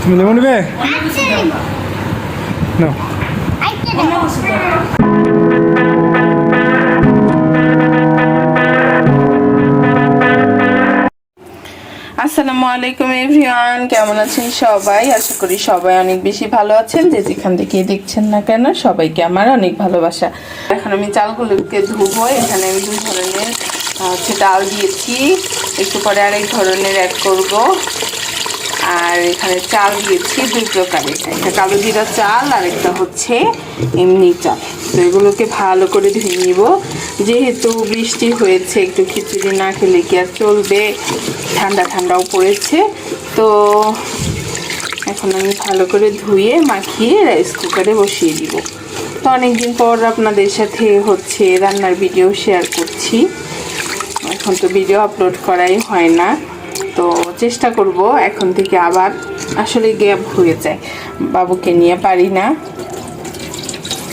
তুমি লেবু নেবে? আসসালামু আলাইকুম এভরিওয়ান, কেমন আছেন সবাই? আশা করি সবাই অনেক বেশি ভালো আছেন, যে যেখান থেকে দেখছেন না কেন, সবাইকে আমার অনেক ভালোবাসা। এখন আমি চালগুলোকে ধুবো, এখানে আমি দুই ধরনের হচ্ছে ডাল দিয়েছি। একটু পরে আরেক ধরনের অ্যাড করব। আর এখানে চাল দিয়েছি দুই প্রকারের একটা কালো জিরা চাল আর একটা হচ্ছে এমনি চাল। তো এগুলোকে ভালো করে ধুয়ে নিব। যেহেতু বৃষ্টি হয়েছে, একটু খিচুড়ি না খেলে কি আর চলবে? ঠান্ডা ঠান্ডাও পড়েছে। তো এখন আমি ভালো করে ধুয়ে মাখিয়ে রাইস কুকারে বসিয়ে দিব। তো অনেকদিন পর আপনাদের সাথে হচ্ছে রান্নার ভিডিও শেয়ার করছি। এখন তো ভিডিও আপলোড করাই হয় না। তো চেষ্টা করব এখন থেকে আবার আসলে গ্যাপ হয়ে যায়। বাবুকে নিয়ে পারি না।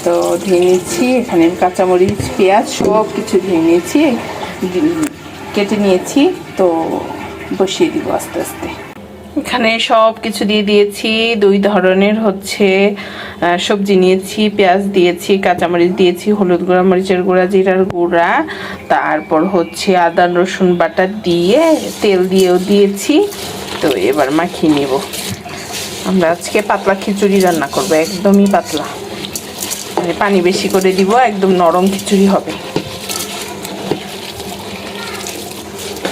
তো ধুয়ে নিচ্ছি, এখানে কাঁচামরিচ, পেঁয়াজ সব কিছু ধুয়ে নিয়েছি কেটে নিয়েছি, তো বসিয়ে দিব আস্তে আস্তে। এখানে সব কিছু দিয়ে দিয়েছি। দুই ধরনের হচ্ছে সবজি নিয়েছি, পেঁয়াজ দিয়েছি, কাঁচামরিচ দিয়েছি, হলুদ গুঁড়া, মরিচের গুঁড়া, জিরার গুঁড়া। তারপর হচ্ছে আদা, রসুন বাটা দিয়ে তেল দিয়েও দিয়েছি। তো এবার মাখিয়ে নেব। আমরা আজকে পাতলা খিচুড়ি রান্না করব, একদমই পাতলা। মানে পানি বেশি করে দিব, একদম নরম খিচুড়ি হবে।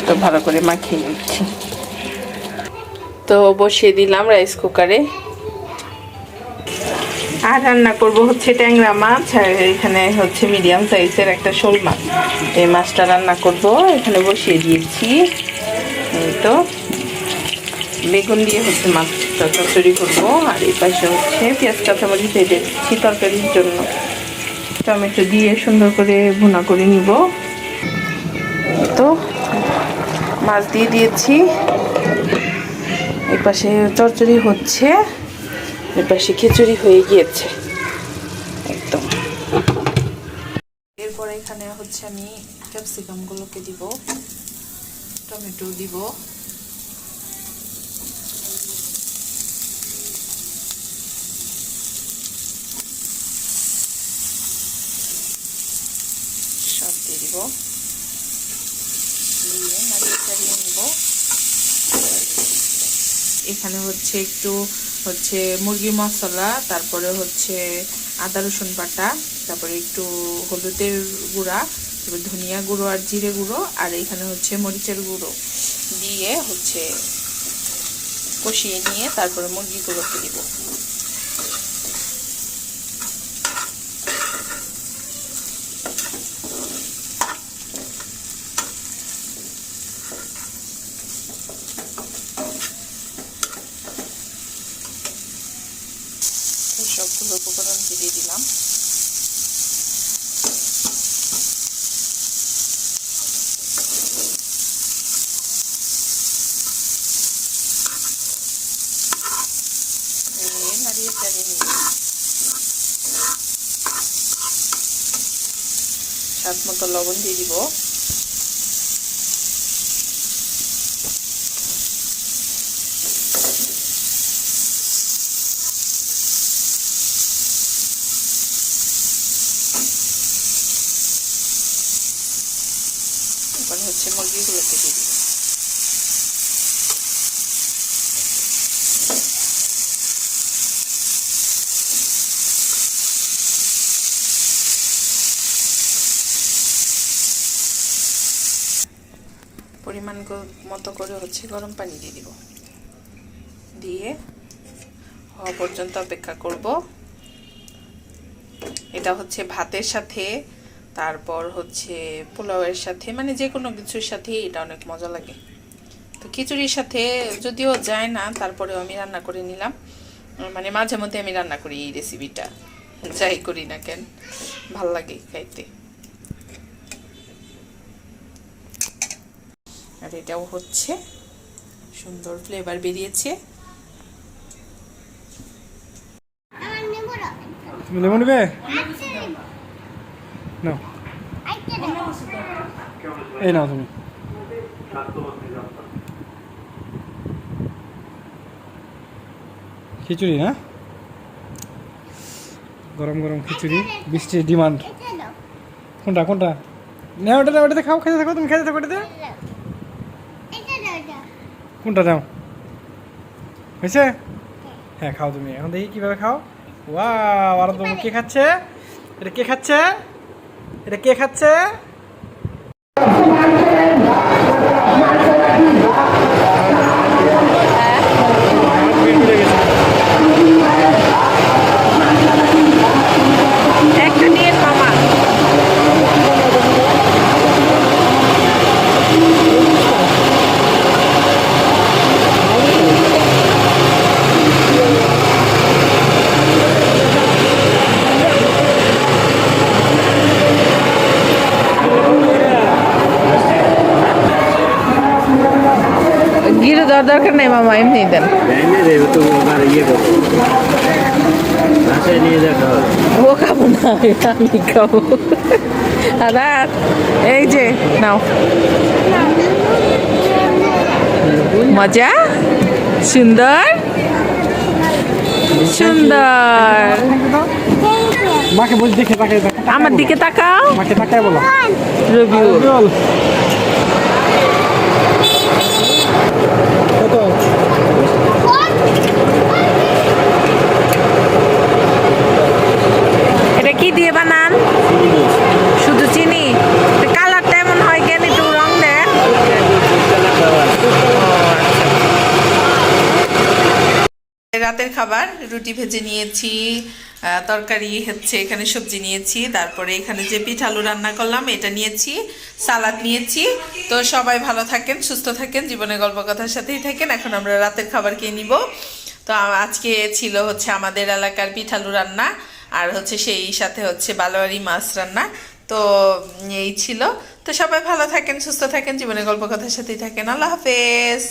তো ভালো করে মাখিয়ে নিচ্ছি। তো বসিয়ে দিলাম রাইস কুকারে আর রান্না করব হচ্ছে ট্যাংরা মাছ আর এখানে হচ্ছে মিডিয়াম সাইজের একটা শোল মাছ। এই মাছটা রান্না করব, এখানে বসিয়ে দিয়েছি। এই তো। বেগুন দিয়ে হচ্ছে মাছটা চচ্চড়ি করব, আর এই পাশে হচ্ছে পেঁয়াজ, কাঁচামরিচ ভেজে দিচ্ছি তরকারির জন্য। টমেটো দিয়ে সুন্দর করে ভুনা করে নিব। তো, মাছ দিয়ে দিয়েছি। এই পাশে চচ্চড়ি হচ্ছে এই পাশে খিচুড়ি হয়ে গিয়েছে। একদম। এরপরে এখানে হচ্ছে আমি ক্যাপসিকামগুলোকে দিব, টমেটো দিব। সব দিয়ে দিব দিয়ে নাড়িয়ে চাড়িয়ে নিব এখানে হচ্ছে একটু হচ্ছে মুরগি মশলা, তারপরে হচ্ছে আদা, রসুন বাটা, তারপরে একটু হলুদের গুঁড়া, তারপরে ধনিয়া গুঁড়ো আর জিরে গুঁড়ো, আর এখানে হচ্ছে মরিচের গুঁড়ো দিয়ে হচ্ছে কষিয়ে নিয়ে তারপরে মুরগিগুলোকে দিব এই সবগুলো উপকরণ দিয়ে দিলাম। নাড়িয়ে মতো লবণ দিয়ে দিব। এবার হচ্ছে মুরগিগুলোকে দিয়ে দিব পরিমাণ মতো করে হচ্ছে গরম পানি দিয়ে দিব। দিয়ে হওয়া পর্যন্ত অপেক্ষা করব। এটা হচ্ছে ভাতের সাথে তারপর হচ্ছে পোলাওয়ের সাথে মানে যে কোনো কিছুর সাথে এটা অনেক মজা লাগে। তো খিচুড়ির সাথে যদিও যায় না তারপরেও আমি রান্না করে নিলাম। মানে মাঝে মধ্যে আমি রান্না করি এই রেসিপিটা যাই করি না কেন ভালো লাগে খাইতে। আর এটাও হচ্ছে সুন্দর ফ্লেভার বেরিয়েছে। লেবু নেব নাও এই নাও তুমি খিচুড়ি না গরম গরম খিচুড়ি বৃষ্টির ডিমান্ড কোনটা কোনটা না ওটা ওটাতে খাও খেতে থাকো তুমি খেতে থাকো ওটাতে কোনটা দাও হয়েছে হ্যাঁ খাও তুমি এখন দেখি কীভাবে খাও ওয়া আর কে খাচ্ছে? এটা কে খাচ্ছে? এটা কে খাচ্ছে? দেওয়ার দরকার নেই মামা এমনি দেন। ইয়ে ও খাব না আমি খাব। আর এই যে নাও। মজা? সুন্দর? সুন্দর। মাকে বলছি দেখে তাকাই আমার দিকে তাকাও। মাকে তাকাই বলো। রবিউল। বল কত এটা কি দিয়ে বানান শুধু চিনি কালারটা এমন হয় কেন একটু রং দেন রাতের খাবার, রুটি ভেজে নিয়েছি তরকারি হচ্ছে এখানে সবজি নিয়েছি, তারপরে এখানে যে পিঠালু রান্না করলাম, এটা নিয়েছি, সালাদ নিয়েছি। তো সবাই ভালো থাকেন, সুস্থ থাকেন, জীবনে গল্প কথার সাথেই থাকেন। এখন আমরা রাতের খাবার খেয়ে নিব। তো আজকে ছিল হচ্ছে আমাদের এলাকার পিঠালু রান্না, আর হচ্ছে সেই সাথে হচ্ছে বালোয়ারি মাছ রান্না। তো এই ছিল। তো সবাই ভালো থাকেন, সুস্থ থাকেন জীবনের গল্প কথার সাথেই থাকেন। আল্লাহ হাফেজ।